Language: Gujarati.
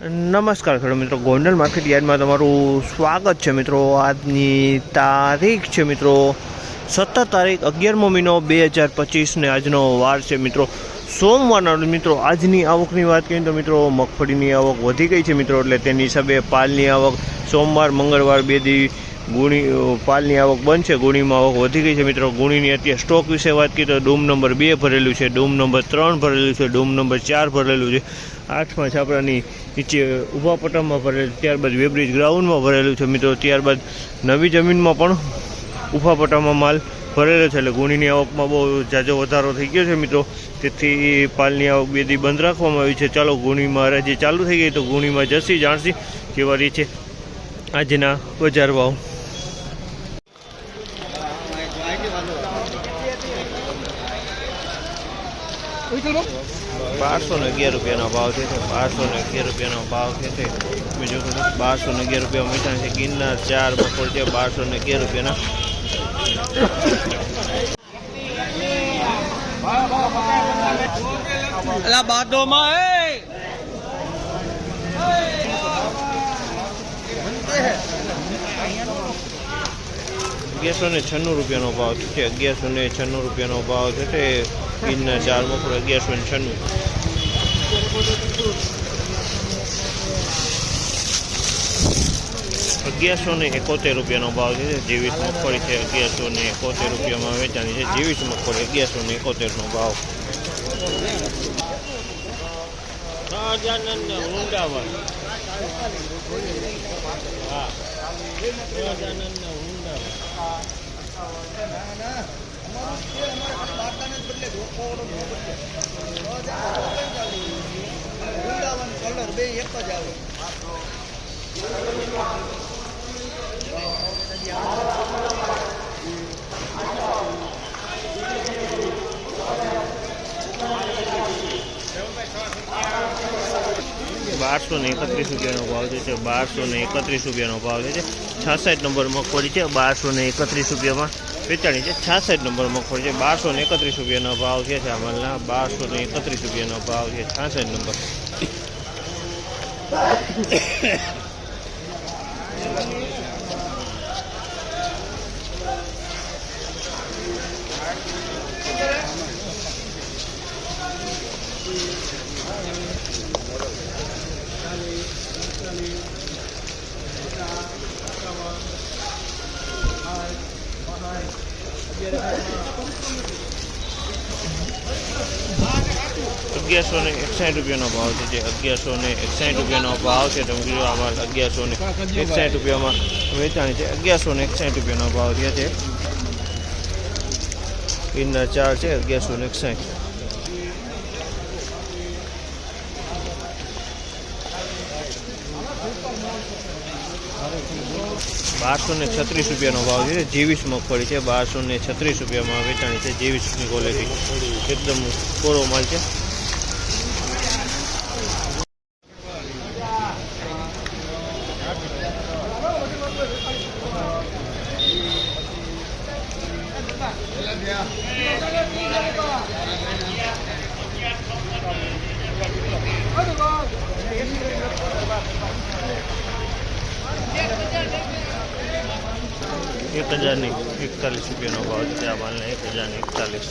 નમસ્કાર ખેડૂત મિત્રો, ગોંડલ માર્કેટ યાર્ડમાં તમારું સ્વાગત છે મિત્રો. આજની તારીખ છે મિત્રો, સત્તર તારીખ અગિયારમો મહિનો બે હજાર પચીસને આજનો વાર છે મિત્રો. સોમવારના મિત્રો, આજની આવકની વાત કરીએ તો મિત્રો, મગફળીની આવક વધી ગઈ છે મિત્રો, એટલે તેની હિસાબે પાલની આવક સોમવાર, મંગળવાર બે દી ગુણી પાલની આવક બંધ છે ગુણીમાં આવક વધી ગઈ છે મિત્રો. ગુણીની અત્યારે સ્ટોક વિશે વાત કરીએ તો ડૂમ નંબર બે ભરેલું છે, ડૂમ નંબર ત્રણ ભરેલું છે, ડૂમ નંબર ચાર ભરેલું છે. આઠમાં છાપરાની નીચે ઊભા પટ્ટામાં ભરેલું, ત્યારબાદ વેબ્રિજ ગ્રાઉન્ડમાં ભરેલું છે મિત્રો, ત્યારબાદ નવી જમીનમાં પણ ઊભા પટ્ટામાં માલ ભરેલો છે. એટલે ગુણીની આવકમાં બહુ જાજો વધારો થઈ ગયો છે મિત્રો. તેથી પાલની આવક બે દી બંધ રાખવામાં આવી છે. ચાલો ગુણીમાં હરાજી ચાલુ થઈ ગઈ તો ગુણીમાં જશી જાણસી કેવા રહી છે આજના બજાર ભાવ. બારસો ને અગિયાર રૂપિયાનો ભાવ છે બારસો અગિયાર રૂપિયાનો ભાવ છે તે. બીજું બારસો અગિયાર રૂપિયા મીઠા છે. ગિરનાર ચાર બપોર છે, બારસો ને અગિયાર રૂપિયાના. અલા અગિયારસો ને છન્નું રૂપિયાનો ભાવ છે અગિયારસો ને છન્નું રૂપિયાનો ભાવ છે તે. ગિરનાર ચાર બપોર અગિયારસો ને છન્નું. અગિયારસો ને એકોતેર રૂપિયાનો ભાવ છે. જેવીસ મગફળી છે, અગિયારસો ને એકોતેર રૂપિયામાં વેચાણી છે. જેવીસ મગફળી, અગિયારસો ને એકોતેરનો ભાવ. વૃંદાવન બારસો ને એકત્રીસ રૂપિયાનો ભાવ છે બારસો ને એકત્રીસ રૂપિયાનો ભાવ છે છાસઠ નંબર મગફળી છે, બારસો ને એકત્રીસ રૂપિયામાં. વેચાણી છે. છાસઠ નંબર મગફળી છે. બારસો ને એકત્રીસ રૂપિયાનો ભાવ છે આ માલના બારસો ને એકત્રીસ રૂપિયાનો ભાવ છે છાસઠ નંબર. અગિયારસો ને એકસાઠ રૂપિયાનો ભાવ છે, જે અગિયારસો ને એકસાઠ રૂપિયાનો ભાવ છે તમે કીધું આમાં અગિયારસો ને એકસાઠ રૂપિયામાં વેચાણી છે. અગિયારસો ને એકસાઠ રૂપિયાનો ભાવ થયા છે. ઇન્ડર ચાર છે, અગિયારસો ને એકસાઠ. બારસો ને છત્રીસ રૂપિયાનો ભાવ છે. જીવીસ મગફળી છે. બારસો ને છત્રીસ રૂપિયામાં વેચાણી છે. જીવીસની ક્વોલિટી એકદમ કોરો માલ છે. એક હજારની એકતાલીસ રૂપિયાનો ભાવ છે. આ માલને એક હજારની એકતાલીસ.